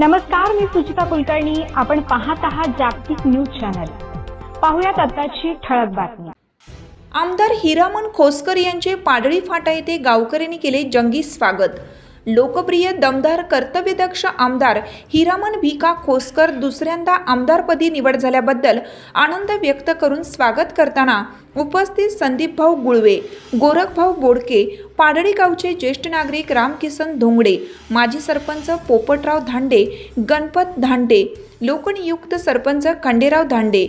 नमस्कार मी सुचिता कुलकर्णी. आपण पाहत आहात जागतिक न्यूज चॅनल. पाहुयात आताची ठळक बातमी. आमदार हिरामन खोसकर यांचे पाडळी फाटा येथे गावकऱ्यांनी केले जंगी स्वागत. लोकप्रिय दमदार कर्तव्यदक्ष आमदार हिरामन भिका खोसकर दुसऱ्यांदा आमदारपदी निवड झाल्याबद्दल आनंद व्यक्त करून स्वागत करताना उपस्थित संदीपभाऊ गुळवे गोरखभाऊ बोडके पाडळी गावचे ज्येष्ठ नागरिक रामकिसन धोंगडे माजी सरपंच पोपटराव धांडे गणपत धांडे लोकनियुक्त सरपंच खंडेराव धांडे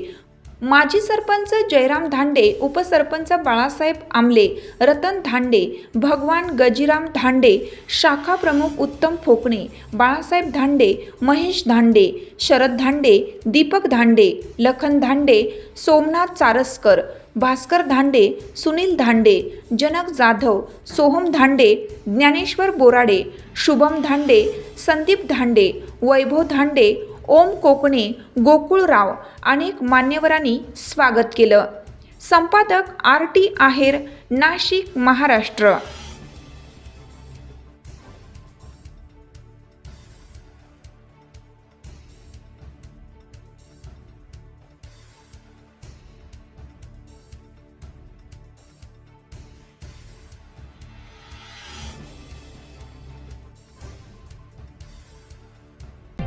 माजी सरपंच जयराम धांडे उपसरपंच बाळासाहेब आमले रतन धांडे भगवान गजिराम धांडे शाखा प्रमुख उत्तम फोकणे बाळासाहेब धांडे महेश धांडे शरद धांडे दीपक धांडे लखन धांडे सोमनाथ चारसकर भास्कर धांडे सुनील धांडे जनक जाधव सोहम धांडे ज्ञानेश्वर बोराडे शुभम धांडे संदीप धांडे वैभव धांडे ओम कोकणे गोकुळराव अनेक मान्यवरांनी स्वागत केलं. संपादक आर टी आहेर नाशिक महाराष्ट्र.